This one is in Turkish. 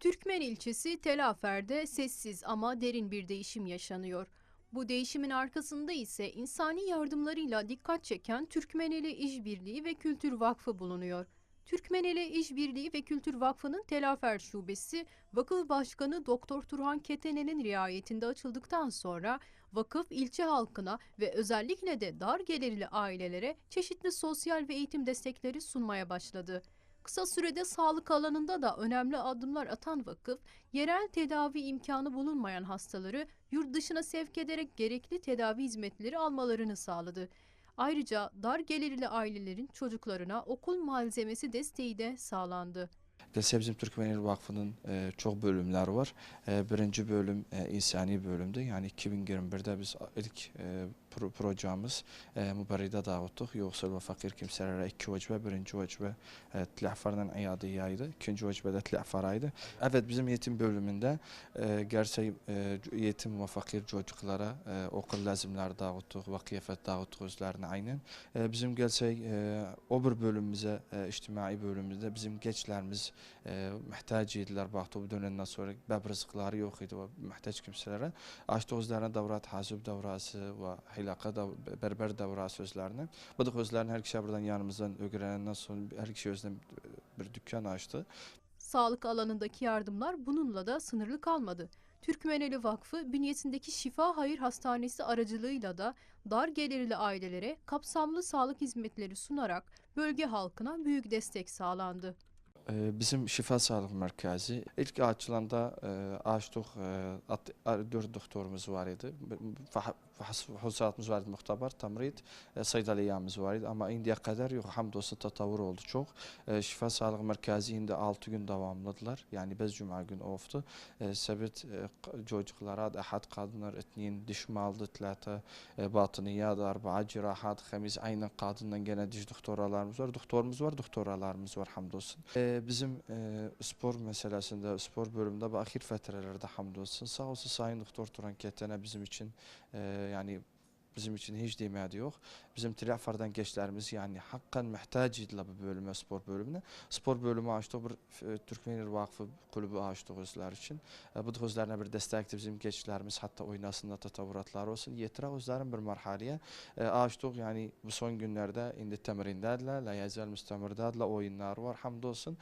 Türkmen ilçesi Telafer'de sessiz ama derin bir değişim yaşanıyor. Bu değişimin arkasında ise insani yardımlarıyla dikkat çeken Türkmeneli İşbirliği ve Kültür Vakfı bulunuyor. Türkmeneli İşbirliği ve Kültür Vakfı'nın Telafer Şubesi, Vakıf Başkanı Doktor Turhan Ketenen'in riayetinde açıldıktan sonra vakıf ilçe halkına ve özellikle de dar gelirli ailelere çeşitli sosyal ve eğitim destekleri sunmaya başladı. Kısa sürede sağlık alanında da önemli adımlar atan vakıf, yerel tedavi imkanı bulunmayan hastaları yurt dışına sevk ederek gerekli tedavi hizmetleri almalarını sağladı. Ayrıca dar gelirli ailelerin çocuklarına okul malzemesi desteği de sağlandı. Gelse bizim Vakfı'nın e, çok bölümler var. E, birinci bölüm e, insani bölümdü. Yani 2021'de biz ilk e, pro projemiz e, mübaride dağıttık. Yoksul ve fakir kimselere iki vecibe. Birinci vecibe e, tlafardan iyadiyaydı. İkinci vecibe de tlafaraydı. Evet bizim yetim bölümünde e, gerçek e, yetim ve fakir çocuklara okul lazımlar dağıttık ve kıyafet dağıttık özlerine aynen. Bizim e, o bir bölümümüze, e, içtimai bölümümüzde bizim gençlerimiz e, muhtaç idiler. Baktı bu dönemden sonra bab rızıkları yok idi ve muhtaç kimselere. Açtı özlerine davrat hasib davrası ve hilaka da, berber davrası özlerine. Bu da özlerini her kişi buradan yanımızdan öğrenenden sonra her kişi özünden bir dükkan açtı. Sağlık alanındaki yardımlar bununla da sınırlı kalmadı. Türkmeneli Vakfı bünyesindeki Şifa Hayır Hastanesi aracılığıyla da dar gelirli ailelere kapsamlı sağlık hizmetleri sunarak bölge halkına büyük destek sağlandı. Bizim Şifa Sağlık Merkezi ilk açılanda e, açtık e, at- a- dört doktorumuz var idi. Fahusatımız vardı muhtabar, tamrid, e, saydaliyamız var idi ama indiye kadar yok hamdolsun tatavvur oldu çok. E, Şifa Sağlık Merkezi indi 6 gün devamladılar. Yani bez cuma gün oftu. E, Sebit k- çocuklara da ahad kadınlar etniyin diş maldı tlata e, batıniyat, arba'a cirahat, hemiz aynen kadından gene diş doktoralarımız var. Doktorumuz var, doktoralarımız var hamdolsun. Bizim spor meselesinde, spor bölümünde bu ahir fetrelerde hamdolsun. Sağ olsun Sayın Doktor Turan Ketene bizim için e, yani bizim için hiç demedi yok. Bizim Tilafar'dan gençlerimiz yani hakkan muhtaç idiler bu bölüme, spor bölümüne. Spor bölümü açtık, bir e, Türkmenler Vakfı kulübü açtık özler için. E, bu da bir destekti bizim gençlerimiz hatta oynasında tatavvuratlar olsun. Yetira özlerin bir marhaliye e, yani bu son günlerde indi temrindediler, la yazal müstemirdiler, oyunlar var hamdolsun.